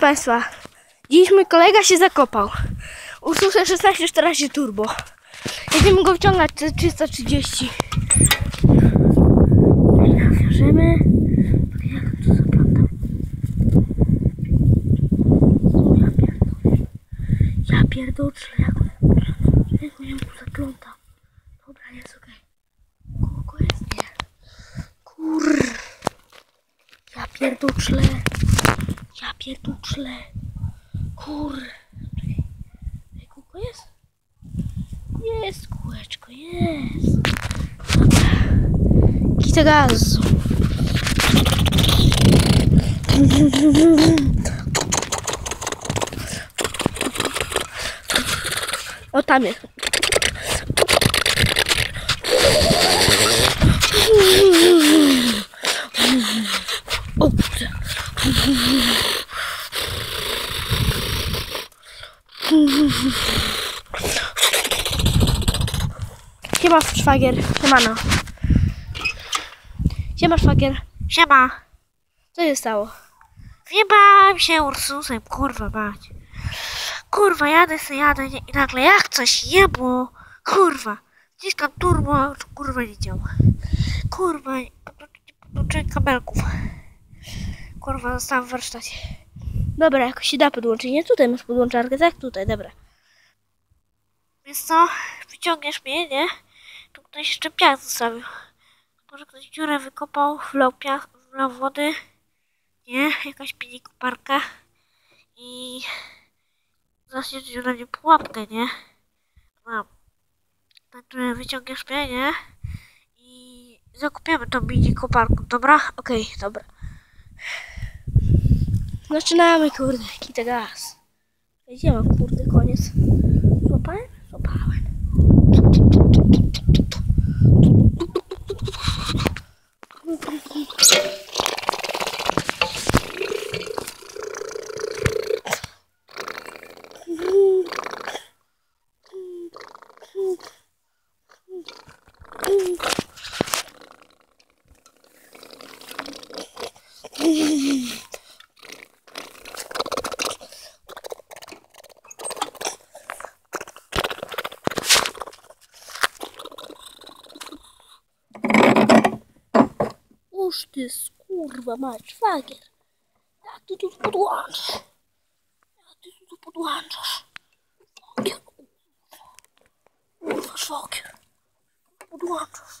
Państwa, dziś mój kolega się zakopał. Usłyszę 16-14 turbo. Jedziemy go wciągać te 330. Nawiążemy. Jak to zaplątam? Ja pierdolę. Ja pierdolę, jak jak tu zapląta. Dobra, jest okej. Kogo jest? Nie. Kur... Ja pierdolę. Pierdolę. Kur... Kółko jest? Jest kółeczko, jest. Kita gazu. O, tam jest. Siema szwagier, siemano. Siema szwagier. Siema. Co się stało? Wjebałem się Ursusem, kurwa mać. Kurwa, jadę se jadę i nagle jak coś jebło. Kurwa. Wciskam turbo, kurwa nie działa. Kurwa, podłączyłem kabelków. Kurwa, zostałam w warsztacie. Dobra, jakoś się da podłączyć. Nie tutaj masz podłączarkę, tak? Tutaj, dobra. Więc co? Wyciągniesz mnie, nie? Ktoś jeszcze piach zostawił. Może ktoś dziurę wykopał, wlał piach, wlał wody. Nie? Jakaś mini koparka. I... Zacznie dziurę nie pułapkę, nie? No. Także wyciągniesz mnie, nie? I zakupiemy tą mini dobra? Okej, dobra. Zaczynamy, kurde. Kita gaz. Gdzie mam, kurde, koniec? Uż ty skurwa mać, szwagier. Jak ty tu podłączasz? Jak ty tu podłączasz? Szwagier, kurwa, szwagier. Podłączasz.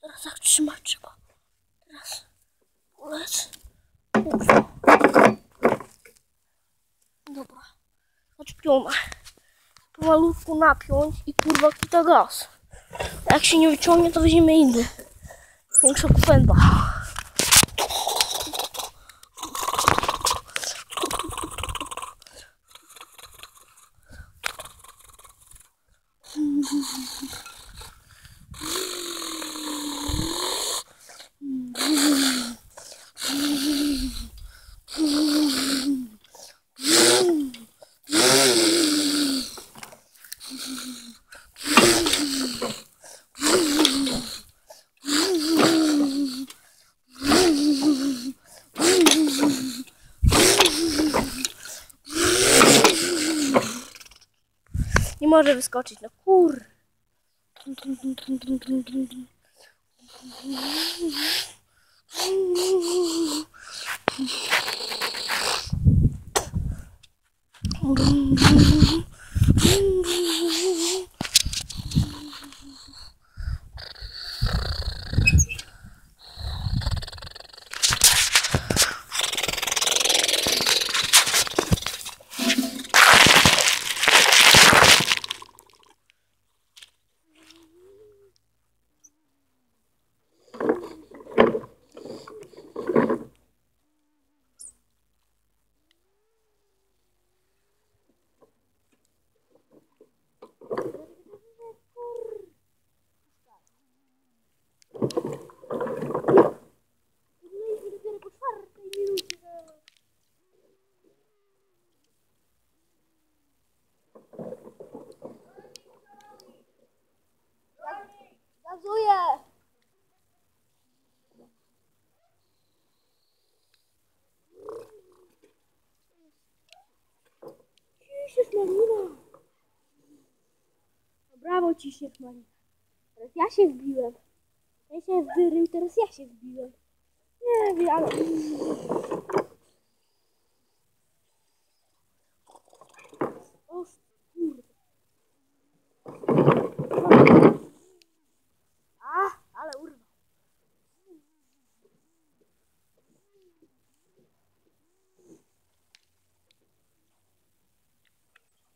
Teraz jak trzymać trzeba. Teraz ulec. Kurwa. Dobra. Chodź piona. Pomalutku napiąć i kurwa kita gaz. Jak się nie wyciągnie, to weźmiemy inny. 名是困吧。Może wyskoczyć, no kur. Gazuję! Brawo ci się, Malina. Teraz ja się wbiłem. Ja się wyrył, teraz ja się wbiłem. Nie wiem, ale... O kurde. A, ale urwał.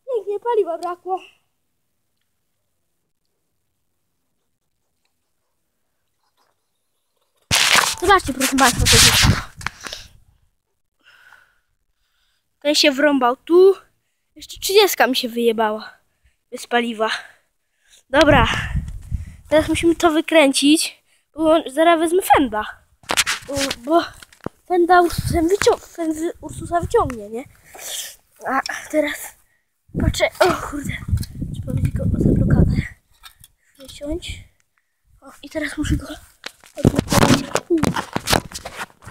Pięknie, paliwa brakło. Zobaczcie, proszę Państwa, co. Ten się wrąbał tu. Jeszcze 30 mi się wyjebała. Bez paliwa. Dobra. Teraz musimy to wykręcić. Bo zaraz wezmę fenda. Bo, bo fenda Urs- ten wycią- Ursusa wyciągnie, nie? A teraz patrzę. O kurde. Trzeba go za blokadę wyciąć. O, i teraz muszę go Öbür board. Uh.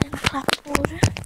Den klappbordet.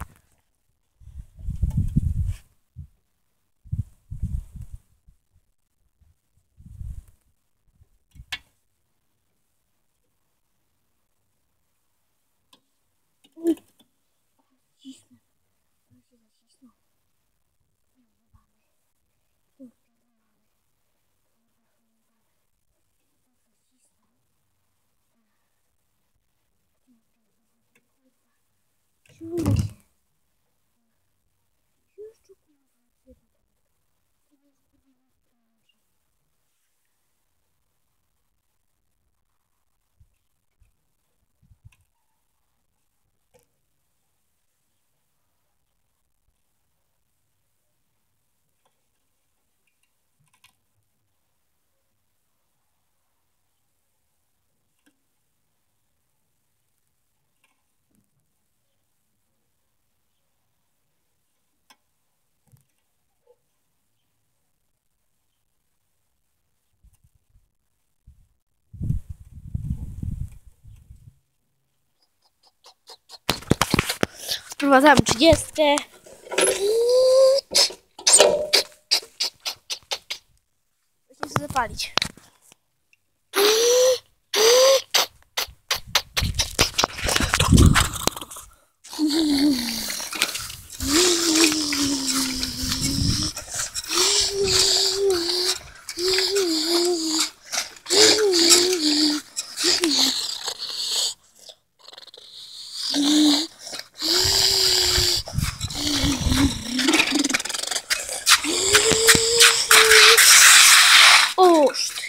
Shoot. Wprowadzamy 30. Musimy zapalić. Oż ty.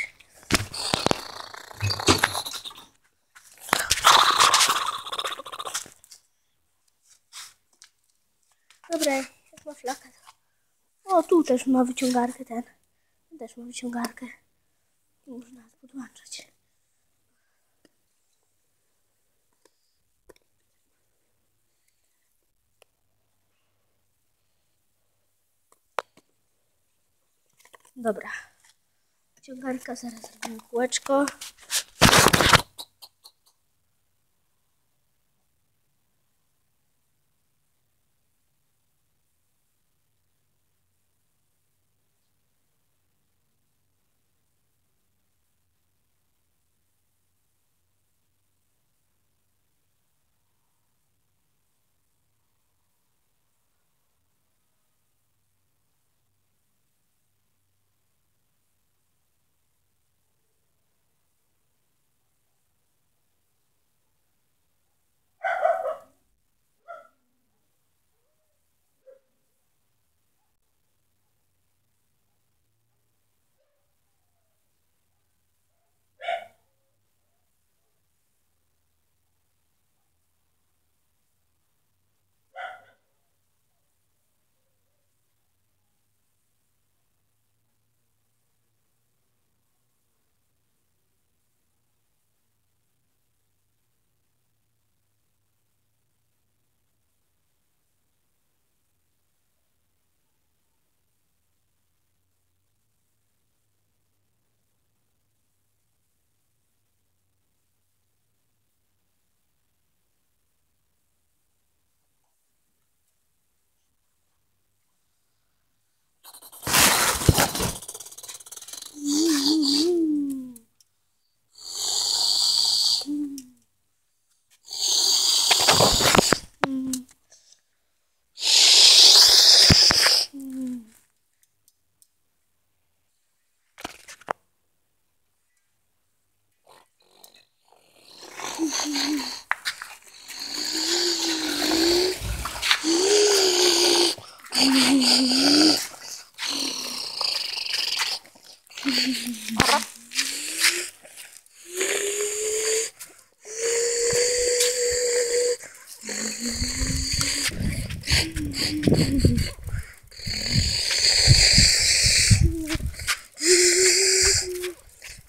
Dobra, jak ma flakę. O, tu też ma wyciągarkę ten. Też ma wyciągarkę. Tu można podłączać. Dobra. Wyciągarka, zaraz zrobimy kółeczko.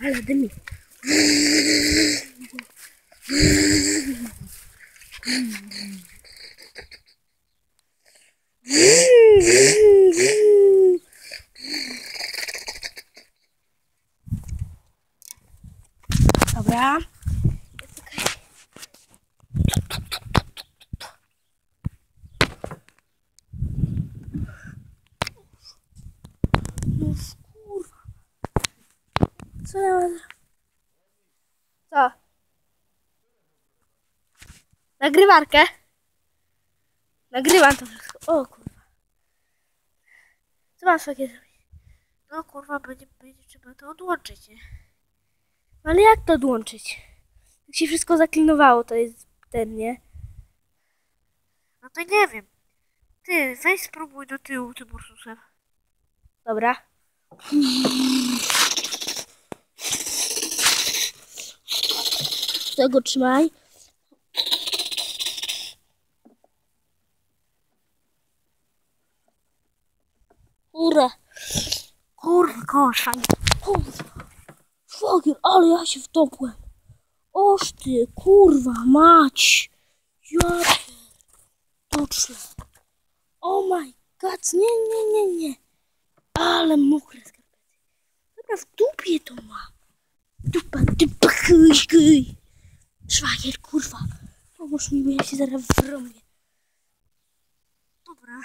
Ala demi. Co ja mam? Co? Nagrywarkę? Nagrywam to wszystko. O kurwa. Co mam takie zrobić? No kurwa, będzie, będzie trzeba to odłączyć, nie? Ale jak to odłączyć? Jak się wszystko zaklinowało, to jest ten, nie? No to nie wiem. Ty, weź spróbuj do tyłu tym Ursusem. Dobra. Tego trzymaj. Kurę. Fajnie. Kurwa. Szwagier, ale ja się wtopłem. Oż ty, kurwa, mać. Ja pierdolę. Oh my god, nie, nie, nie, nie. Ale mokre skarpety. Dobra, w dupie to mam. Dupa, dupa, kuj, kuj. Szwagier, kurwa. Pomóż mi, bo ja się zaraz wrąbię. Dobra.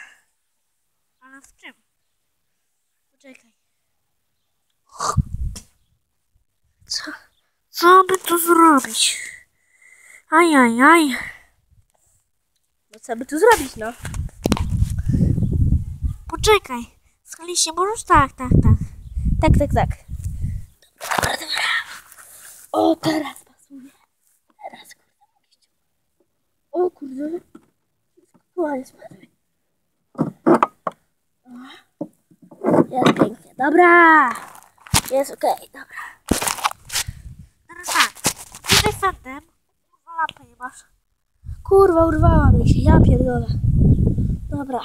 Ale w czym? Poczekaj. Co? Co by tu zrobić? Ajajaj. No co by tu zrobić, no? Poczekaj. Schali się możesz? Tak, tak, tak. Tak, tak, tak. Dobra, dobra. O. Teraz, Kurde. Słuchaj, spadły. O, Jest pięknie. Dobra. Jest okej, dobra. Teraz tak. Tutaj fandem. Kurwa, lampy nie masz. Kurwa, urwała mi się. Ja pierdolę. Dobra.